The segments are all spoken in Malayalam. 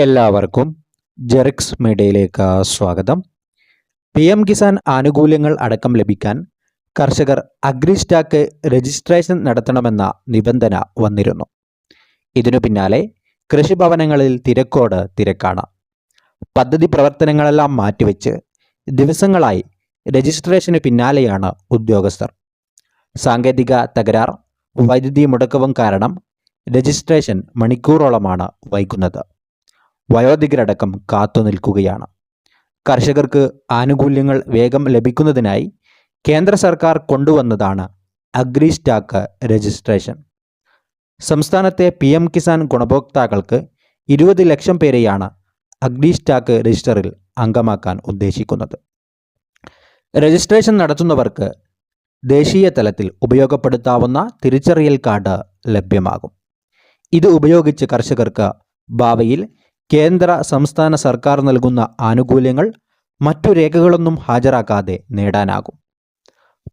എല്ലാവർക്കും ജെറിക്സ് മീഡിയയിലേക്ക് സ്വാഗതം. പി എം കിസാൻ ആനുകൂല്യങ്ങൾ അടക്കം ലഭിക്കാൻ കർഷകർ അഗ്രിസ്റ്റാക്ക് രജിസ്ട്രേഷൻ നടത്തണമെന്ന നിബന്ധന വന്നിരുന്നു. ഇതിനു പിന്നാലെ കൃഷിഭവനങ്ങളിൽ തിരക്കോട് തിരക്കാണ്. പദ്ധതി പ്രവർത്തനങ്ങളെല്ലാം മാറ്റിവെച്ച് ദിവസങ്ങളായി രജിസ്ട്രേഷന് പിന്നാലെയാണ് ഉദ്യോഗസ്ഥർ. സാങ്കേതിക തകരാർ വൈദ്യുതി മുടക്കവും കാരണം രജിസ്ട്രേഷൻ മണിക്കൂറോളമാണ് വൈകുന്നത്. വയോധികരടക്കം കാത്തുനിൽക്കുകയാണ് കർഷകർക്ക് ആനുകൂല്യങ്ങൾ വേഗം ലഭിക്കുന്നതിനായി കേന്ദ്ര സർക്കാർ കൊണ്ടുവന്നതാണ് അഗ്രി സ്റ്റാക്ക് രജിസ്ട്രേഷൻ. സംസ്ഥാനത്തെ പി എം കിസാൻ ഗുണഭോക്താക്കൾക്ക് ഇരുപത് ലക്ഷം പേരെയാണ് അഗ്രി സ്റ്റാക്ക് രജിസ്റ്ററിൽ അംഗമാക്കാൻ ഉദ്ദേശിക്കുന്നത്. രജിസ്ട്രേഷൻ നടത്തുന്നവർക്ക് ദേശീയ തലത്തിൽ ഉപയോഗപ്പെടുത്താവുന്ന തിരിച്ചറിയൽ കാർഡ് ലഭ്യമാകും. ഇത് ഉപയോഗിച്ച് കർഷകർക്ക് ഭാവിയിൽ കേന്ദ്ര സംസ്ഥാന സർക്കാർ നൽകുന്ന ആനുകൂല്യങ്ങൾ മറ്റു രേഖകളൊന്നും ഹാജരാക്കാതെ നേടാനാകും.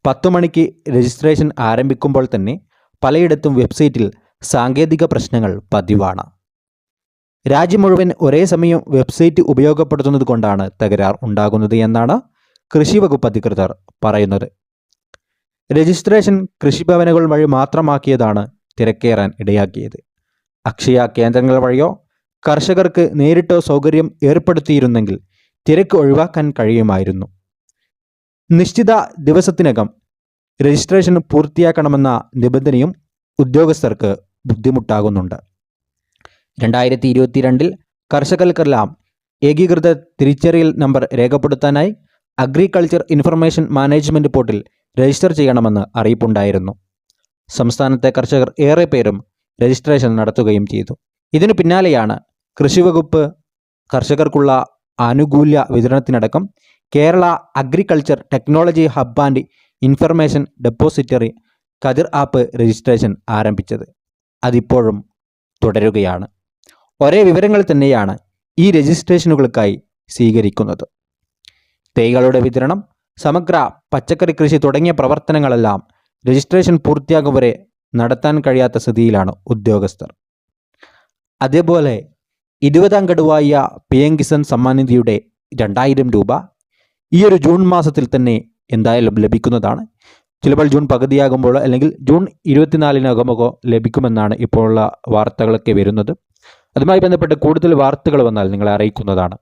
പത്തു മണിക്ക് രജിസ്ട്രേഷൻ ആരംഭിക്കുമ്പോൾ തന്നെ പലയിടത്തും വെബ്സൈറ്റിൽ സാങ്കേതിക പ്രശ്നങ്ങൾ പതിവാണ്. രാജ്യം മുഴുവൻ ഒരേ സമയം വെബ്സൈറ്റ് ഉപയോഗപ്പെടുത്തുന്നത് കൊണ്ടാണ് തകരാർ ഉണ്ടാകുന്നത് എന്നാണ് കൃഷി വകുപ്പ് അധികൃതർ പറയുന്നത്. രജിസ്ട്രേഷൻ കൃഷിഭവനുകൾ വഴി മാത്രമാക്കിയതാണ് തിരക്കേറാൻ ഇടയാക്കിയത്. അക്ഷയ കേന്ദ്രങ്ങൾ വഴിയോ കർഷകർക്ക് നേരിട്ടോ സൗകര്യം ഏർപ്പെടുത്തിയിരുന്നെങ്കിൽ തിരക്ക് ഒഴിവാക്കാൻ കഴിയുമായിരുന്നു. നിശ്ചിത ദിവസത്തിനകം രജിസ്ട്രേഷൻ പൂർത്തിയാക്കണമെന്ന നിബന്ധനയും ഉദ്യോഗസ്ഥർക്ക് ബുദ്ധിമുട്ടാകുന്നുണ്ട്. രണ്ടായിരത്തി ഇരുപത്തിരണ്ടിൽ കർഷകർക്കെല്ലാം ഏകീകൃത തിരിച്ചറിയൽ നമ്പർ രേഖപ്പെടുത്താനായി അഗ്രികൾച്ചർ ഇൻഫർമേഷൻ മാനേജ്മെന്റ് പോർട്ടിൽ രജിസ്റ്റർ ചെയ്യണമെന്ന് അറിയിപ്പുണ്ടായിരുന്നു. സംസ്ഥാനത്തെ കർഷകർ ഏറെ പേരും രജിസ്ട്രേഷൻ നടത്തുകയും ചെയ്തു. ഇതിനു പിന്നാലെയാണ് കൃഷിവകുപ്പ് കർഷകർക്കുള്ള ആനുകൂല്യ വിതരണത്തിനടക്കം Kerala agriculture technology hub and information depository Kathir app registration ആരംഭിച്ചത്. അതിപ്പോഴും തുടരുകയാണ്. ഒരേ വിവരങ്ങൾ തന്നെയാണ് ഈ രജിസ്ട്രേഷനുകൾക്കായി സ്വീകരിക്കുന്നത്. തൈകളുടെ വിതരണം സമഗ്ര പച്ചക്കറി കൃഷി തുടങ്ങിയ പ്രവർത്തനങ്ങളെല്ലാം രജിസ്ട്രേഷൻ പൂർത്തിയാകും വരെ നടത്താൻ കഴിയാത്ത സ്ഥിതിയിലാണ് ഉദ്യോഗസ്ഥർ. അതേപോലെ ഇരുപതാം ഗഡുവായ പി എം കിസാൻ സമ്മാനിധിയുടെ രണ്ടായിരം രൂപ ഈ ഒരു ജൂൺ മാസത്തിൽ തന്നെ എന്തായാലും ലഭിക്കുന്നതാണ്. ചിലപ്പോൾ ജൂൺ പകുതിയാകുമ്പോൾ അല്ലെങ്കിൽ ജൂൺ ഇരുപത്തിനാലിനകമൊക്കെ ലഭിക്കുമെന്നാണ് ഇപ്പോഴുള്ള വാർത്തകളൊക്കെ വരുന്നത്. അതുമായി ബന്ധപ്പെട്ട് കൂടുതൽ വാർത്തകൾ വന്നാൽ നിങ്ങളെ അറിയിക്കുന്നതാണ്.